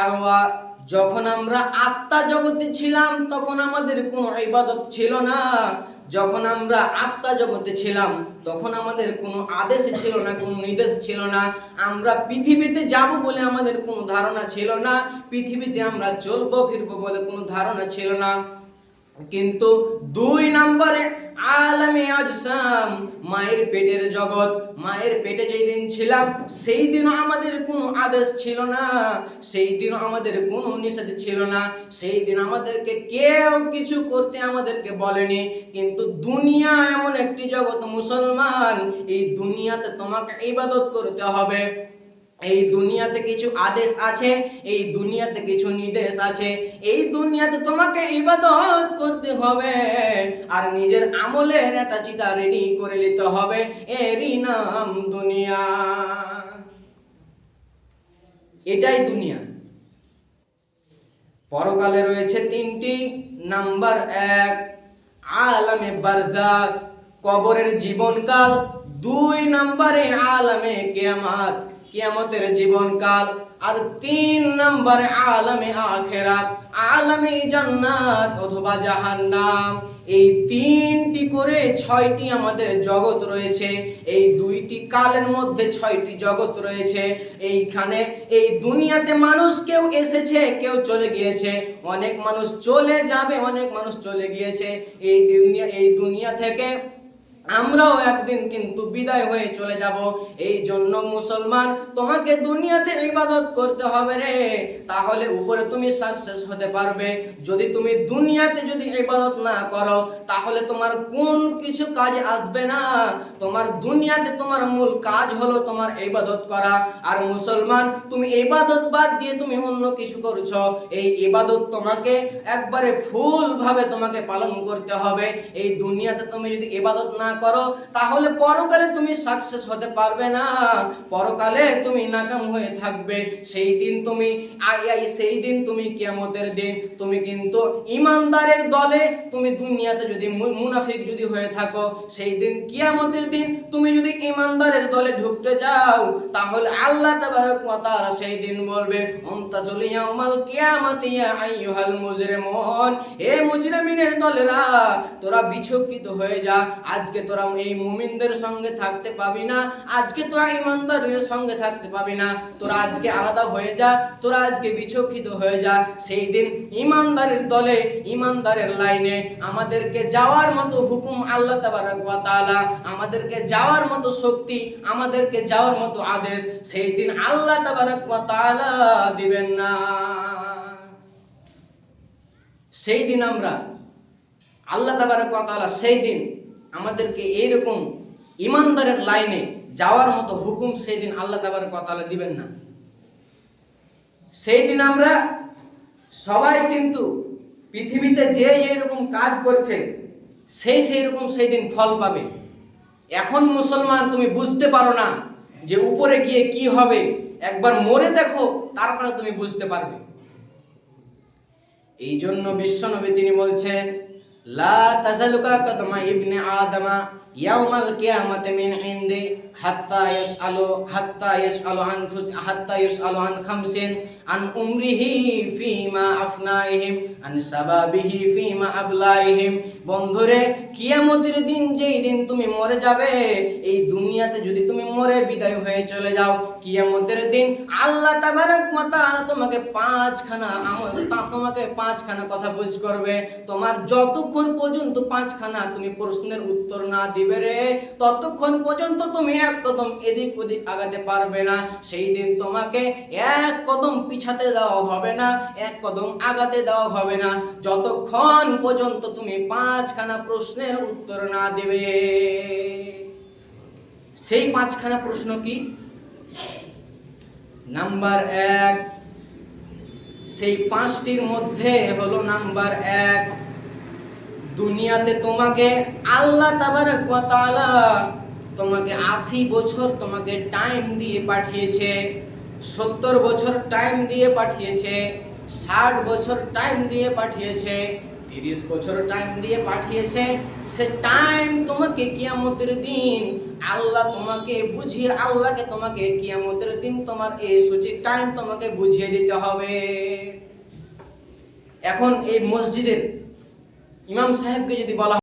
আরোয়া, যখন আমরা আত্মা জগতে ছিলাম, তখন আমাদের কোনো ইবাদত ছিল না। যখন আমরা আত্মা জগতে ছিলাম, তখন আমাদের কোনো আদেশ ছিল না, কোনো নির্দেশ ছিল না। আমরা পৃথিবীতে যাব বলে আমাদের কোনো ধারণা ছিল না। পৃথিবীতে আমরা চলবো, ফিরবো বলে কোনো ধারণা ছিল না। কিন্তু দুই নম্বরে আলমে আজসাম, মায়ের পেটের জগৎ। মায়ের পেটে যেই দিন ছিলাম, সেই দিনও আমাদের কোনো আদেশ ছিল না। সেই দিনও আমাদের কোনো নিষেধ ছিল না। সেই দিন আমাদেরকে কেউ কিছু করতে আমাদেরকে বলেনি। কিন্তু দুনিয়া এমন একটি জগৎ মুসলমান, এই দুনিয়াতে তোমাকে ইবাদত করতে হবে। এই দুনিয়াতে কিছু আদেশ আছে, এই দুনিয়াতে কিছু নির্দেশ আছে, এই দুনিয়াতে তোমাকে ইবাদত করতে হবে আর নিজের আমলের একটা চিতা রেডি করে নিতে হবে। এরই নাম দুনিয়া। এটাই দুনিয়া। পরকালে রয়েছে তিনটি। নাম্বার এক, আলামে বারজাক কবরের জীবনকাল। দুই নম্বরে আলামে কিয়ামাত। কিয়ামতের জীবনকাল আর তিন নম্বরে আলামে আখেরাত, আলামে জান্নাত অথবা জাহান্নাম। এই তিনটি করে ছয়টি আমাদের জগৎ রয়েছে, এই দুইটি কালের মধ্যে ছয়টি জগৎ রয়েছে। এইখানে এই দুনিয়াতে মানুষ কেউ এসেছে, কেউ চলে গিয়েছে। অনেক মানুষ চলে যাবে, অনেক মানুষ চলে গিয়েছে। এই দুনিয়া এই দুনিয়া থেকে আমরাও একদিন কিন্তু বিদায় হয়ে চলে যাব। এই জন্য মুসলমান, তোমাকে দুনিয়াতে ইবাদত করতে হবে রে। তাহলে উপরে তুমি সাকসেস হতে পারবে। যদি তুমি দুনিয়াতে যদি ইবাদত না করো, তাহলে তোমার কোন কিছু কাজ আসবে না। তোমার দুনিয়াতে তোমার মূল কাজ হলো তোমার ইবাদত করা। আর মুসলমান, তুমি ইবাদত বাদ দিয়ে তুমি অন্য কিছু করছ। এই ইবাদত তোমাকে একবারে ফুল ভাবে তোমাকে পালন করতে হবে। এই দুনিয়াতে তুমি যদি ইবাদত না করো, তাহলে পরকালে তুমি সাকসেস হতে পারবে না। পরকালে তুমি নাকাম হয়ে থাকবে। সেই দিন তুমি, আই আই, সেই দিন তুমি কিয়ামতের দিন তুমি কিন্তু ইমানদারের দলে তুমি দুনিয়াতে যদি মুনাফিক যদি হয়ে থাকো, সেই দিন কিয়ামতের দিন তুমি যদি ইমানদারের দলে ঢুকতে যাও, তাহলে আল্লাহ তাবারক ওয়া তাআলা সেই দিন বলবে অন্তাজুল ইয়াউমাল কিয়ামাতি ইয়া আইয়ুহাল মুজরিমুন। এ মুজরিমিনের দলেরা, তোরা বিচক্ষিত হয়ে যা। আজকে তোরা এই মুমিনদের সঙ্গে থাকতে পাবি না, আজকে তোরা ইমানদারের সঙ্গে থাকতে পাবি না, তোরা আজকে আলাদা হয়ে যা, তোরা আজকে বিচক্ষিত হয়ে যা, সেই দিন ইমানদারের দলে, ইমানদারের লাইনে আমাদেরকে যাওয়ার মতো হুকুম আল্লাহ তাআলা, আমাদেরকে যাওয়ার মতো শক্তি, আমাদেরকে যাওয়ার মতো আদেশ, সেই দিন আল্লাহ তাআলা দিবেন না। সেই দিন আমরা, আল্লাহ তাবারক তাআলা সেই দিন আমাদেরকে এইরকম ইমানদারের লাইনে যাওয়ার মতো হুকুম সেই দিন আল্লাহ ওয়া তাআলা দিবেন না। সেই দিন আমরা সবাই কিন্তু পৃথিবীতে যে এরকম কাজ করছে, সেই সেই রকম সেই দিন ফল পাবে। এখন মুসলমান, তুমি বুঝতে পারো না যে উপরে গিয়ে কি হবে। একবার মরে দেখো, তারপরে তুমি বুঝতে পারবে। এই জন্য বিশ্বনবী তিনি বলছেন লা বন্ধুরে, কিয়ামতের দিন যেই দিন তুমি মরে যাবে, এই দুনিয়াতে যদি তুমি মরে বিদায় হয়ে চলে যাও, কিয়ামতের দিন আল্লাহ তাবারক তাআলা তোমাকে পাঁচখানা তোমাকে পাঁচখানা কথা বুঝ করবে। তোমার যতক্ষণ পর্যন্ত পাঁচখানা তুমি প্রশ্নের উত্তর না দিবে রে। ততক্ষণ পর্যন্ত তুমি এক কদম এদিক ওদিক আগাতে পারবে না। সেই দিন তোমাকে এক কদম পিছাতে দেওয়া হবে না, এক কদম আগাতে দেওয়া হবে না। যতক্ষণ পর্যন্ত তুমি পাঁচখানা প্রশ্নের উত্তর না দেবে। সেই পাঁচখানা প্রশ্ন কি? নাম্বার এক। সেই পাঁচটির মধ্যে হলো নাম্বার এক। দুনিয়াতে তোমাকে আল্লাহ তাবারক ওয়া তাআলা তোমাকে আশি বছর তোমাকে টাইম দিয়ে পাঠিয়েছে, সত্তর বছর টাইম দিয়ে পাঠিয়েছে, ষাট বছর টাইম দিয়ে পাঠিয়েছে, তিরিশ বছর টাইম দিয়ে পাঠিয়েছে, সে টাইম তোমাকে কিয়ামতের দিন আল্লাহ তোমাকে বুঝিয়ে, আল্লাহকে তোমাকে কিয়ামতের দিন তোমার এই সূচি টাইম তোমাকে বুঝিয়ে দিতে হবে। এখন এই মসজিদের ইমাম সাহেবকে যদি বলা